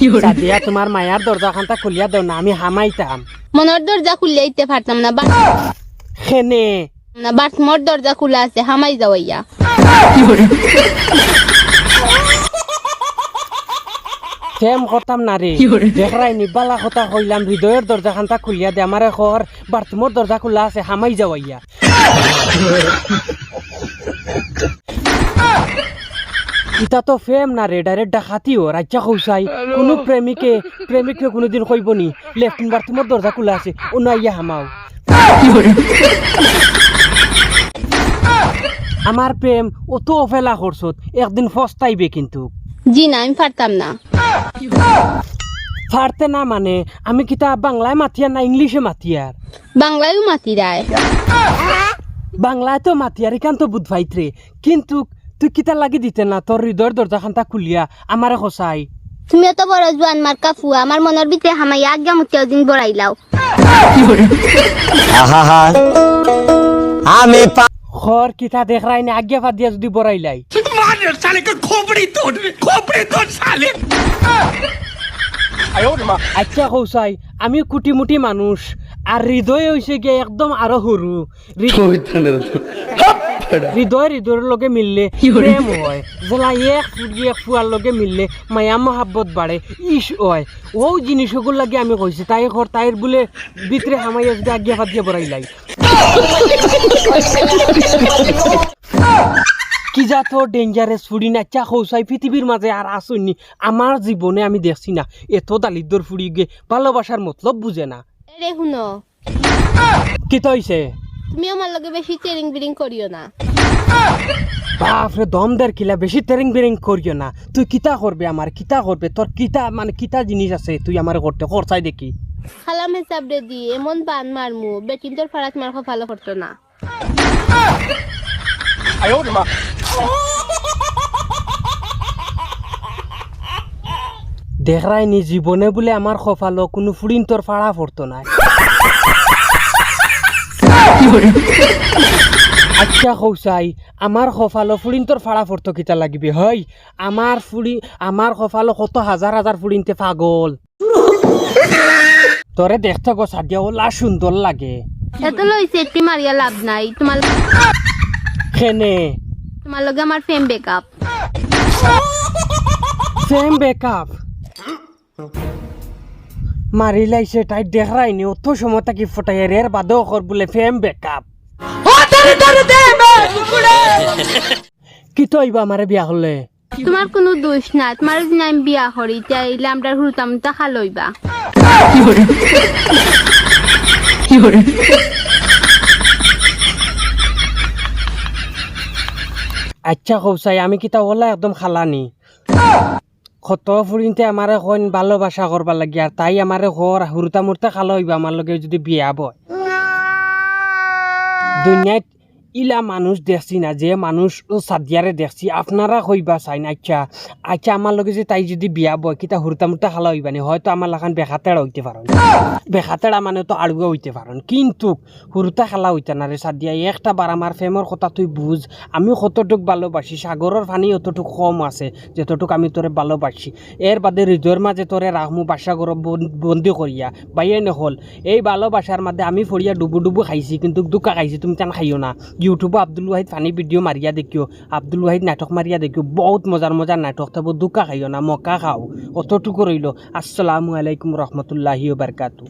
সাদিয়া তোমার মায়ার দরজা খানটা খুলিয়া দাও না আমি হামাইতাম। মনের দরজা খুললে ইতে পারতাম না বাট খেনে না বাথমর দরজা খোলা আছে হামাই যাওয়াইয়া কেম করতাম না রে। দেখরাই নিবালা কথা কইলাম হৃদয়ের দরজা খানটা খুলিয়া দে আমারে খর বাথরুমের দরজা খোলা আছে হামাই যাওয়াইয়া ইটা তো ফেম না রে ডাইরেক্ট ডাকাতিও রাজ্যা কৌসাই কোনো প্রেমিকে প্রেমিককে কোনোদিন কইব নি। লেফটিন বাথরুমের দরজা খোলা আছে অন্য আইয়া হামাও। আমার প্রেম অত অফেলা করছত একদিন ফস্তাইবে কিন্তু। জি না আমি পারতাম না। ফারতে না মানে আমি কিতা বাংলায় মাতিয়ার না ইংলিশে মাতিয়ার বাংলায়ও মাতি রায় বাংলায় তো মাতিয়ার ইকান তো বুধ ভাইত্রে কিন্তু তুই কিতা লাগি দিতে না? তোর হৃদয়ের দরজা খানটা খুলিয়া আমারে খসাই তুমি এত বড় জোয়ান মার্কা ফুয়া আমার মনের ভিতরে হামাইয়া আজ্ঞা মুতিয়াও দিন বড়াইলাও আমি খর কিতা দেখরাই না আজ্ঞা ফাদ দিয়া যদি বড়াইলাই আচ্ছা কৌসাই আমি কুটি মুটি মানুষ আর হৃদয় হয়েছে গিয়ে একদম আরও সরু হৃদয় হৃদয়ের লগে মিললে প্রেম হয়। জেলা এক ফুটি এক ফুয়ার লগে মিললে মায়া মহাব্বত বাড়ে ইস হয়। ও জিনিসগুলো লাগে আমি কইছি তাই ঘর তাইর বলে ভিতরে হামাইয়া যদি আজ্ঞা ফাদ দিয়ে বড়াইলাই কি যা তো ডেঞ্জারাস ফুড়ি না চা পৃথিবীর মাঝে আর আসুননি আমার জীবনে আমি দেখছি না। এত দালিদ্র ফুড়ি গে ভালোবাসার মতলব বুঝে না। কি তৈছে তুমি আমার লগে বেশি চেরিং বিরিং করিও না। বাপরে দম দের কিলা বেশি তেরিং বেরিং করিও না। তুই কিতা করবে আমার? কিতা করবে? তোর কিতা মানে কিতা জিনিস আছে? তুই আমার করতে খরচাই দেখি। খালাম হিসাব রে দি এমন বান মারমু বেটিন তোর ফারাত মার ভালো করতো না। দেখাই নি জীবনে বলে আমার কপালো কোনো ফুড়িন তোর ফাড়া পড়তো না আচ্ছা কৌসাই আমার কপালো ফুড়িন তোর ফাড়া পড়তো কিতা লাগবে হয় আমার ফুড়ি আমার কপালো কত হাজার হাজার ফুড়িনতে পাগল। তোরে দেখতে গো সাদিয়া ওলা সুন্দর লাগে। এত লইছে একটি মারিয়া লাভ নাই। তোমার খেনে তোমার লগে আমার ফেম বেকআপ সেম বেকআপ মারি লাইছে তাই দেখাই নি। অত সময় তাকি ফটাই এর বাদেও কর বলে ফেম বেকআপ কি তো আইবা আমারে বিয়া হলে? তোমার কোনো দোষ না তোমার যদি আমি বিয়া করি তাইলে আমরা হুরতাম টাকা লইবা আচ্ছা কৌসাই আমি কিতা ওলা একদম খালানি। কত ফুরিনতে আমারে কইন ভালোবাসা করবার লাগি আর তাই আমারে ঘর হুরতা মুরতা খালো হইবা আমার লগে যদি বিয়া বয় দুনিয়াত ইলা মানুষ দেখছি না, যে মানুষ সাদিয়ারে দেখছি। আপনারা কইবা চাই না আচ্ছা আচ্ছা আমার লগে যে তাই যদি বিয়া বয়, কিতা হুরতা মুরতা খালা হইবা নি হয়তো আমার লাখান বেখাতেড়া হইতে পারেন বেখাতেড়া মানে তো আড়ুয়া হইতে পারেন কিন্তু হুরতা খালা হইতে না রে সাদিয়া একটা বার আমার ফেমর কথা তুই বুঝ আমি কতটুক ভালোবাসি সাগরের পানি অতটুক কম আছে যতটুক আমি তোরে ভালোবাসি এর বাদে হৃদয়ের মাঝে তোরে রাখমু বাসা গর বন্দি করিয়া বাইয়ে নহল। এই ভালোবাসার মাঝে আমি ফরিয়া ডুবু ডুবু খাইছি, কিন্তু দুকা খাইছি, তুমি তেন খাইও না। ইউটিউবে আব্দুল ওয়াহিদ ফানি ভিডিও মারিয়া দেখিও। আব্দুল ওয়াহিদ নাটক মারিয়া দেখিও। বহুত মজার মজার নাটক থাকব দুকা খাইও না, মকা খাও। অতটুকু রইল আসসালামু আলাইকুম রহমতুল্লাহি বারকাতু